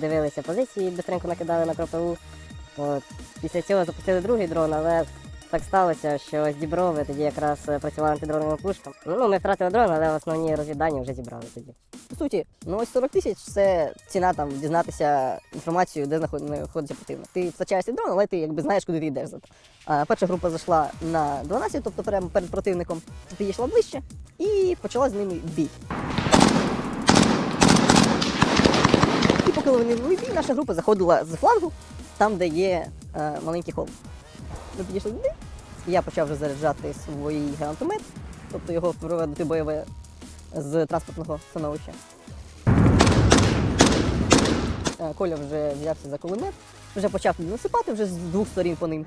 подивилися позиції, бистренько накидали на кропиву. От. Після цього запустили другий дрон, але так сталося, що з тоді якраз е, працювала антидроновим пушком. Ну, ми втратили дрон, але основні розвіддані вже зібрали тоді. По суті, ну ось 40 тисяч це ціна там дізнатися інформацію, де знаход- знаходиться противник. Ти втрачаєш цей дрон, але ти якби знаєш, куди ти йдеш. А, перша група зайшла на 12, тобто прямо перед противником, підійшла ближче і почала з ними бій. І поки вони бій, наша група заходила з флангу, там, де є е, маленький холм. Ми підійшли туди, я почав вже заряджати свій гранатомет, тобто його проводити бойове з транспортного становища. Е, Коля вже взявся за кулемет, вже почав насипати вже з двох сторін по ним.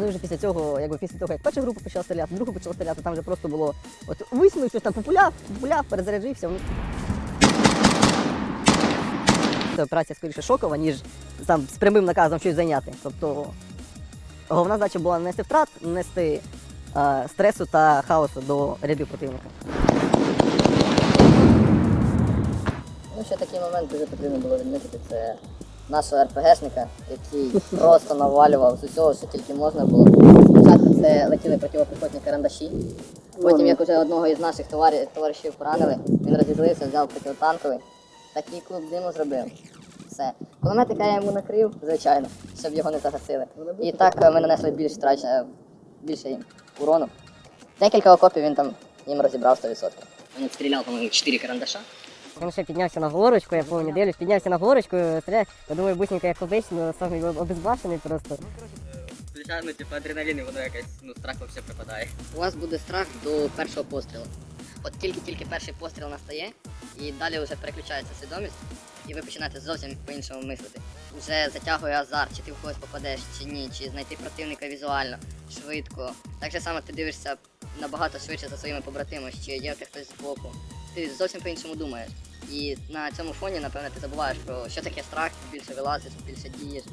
Вони вже після цього, якби після того, як перша група почала стріляти, друга почала стріляти, там вже просто було от висунув щось там популяв, популяв, перезаряджився. Це операція скоріше шокова, ніж там з прямим наказом щось зайняти. Тобто головна задача була не нести втрат, не нести е, стресу та хаосу до рядів противника. Ну, ще такий момент дуже потрібно було відмітити. Це нашого РПГшника, який просто навалював з усього, що тільки можна було. Спочатку це летіли протипіхотні карандаші. Потім, як уже одного із наших товарі- товаришів поранили, він розізлився, взяв протитанковий. Такий клуб диму зробив. Все. Кулеметика я йому накрив, звичайно, щоб його не загасили. І так е, ми нанесли більш трач, е, більше їм урону. Декілька окопів він там їм розібрав 100%. Він стріляв, по-моєму, 4 карандаша. Він ще піднявся на горочку, я пам'ятаю, дивлюсь, піднявся на горочку, стріляє. Я думаю, бусненько як обично, сам обезбашений просто. Звичайно, типу адреналін, і воно якось, ну, страх взагалі припадає. У вас буде страх до першого пострілу. От тільки-тільки перший постріл настає, і далі вже переключається свідомість, і ви починаєте зовсім по-іншому мислити. Вже затягує азарт, чи ти в когось попадеш, чи ні, чи знайти противника візуально, швидко. Так же само ти дивишся набагато швидше за своїми побратимами, чи є хтось збоку. Ти зовсім по-іншому думаєш. І на цьому фоні, напевно, ти забуваєш про що таке страх, більше вилазиш, більше дієш.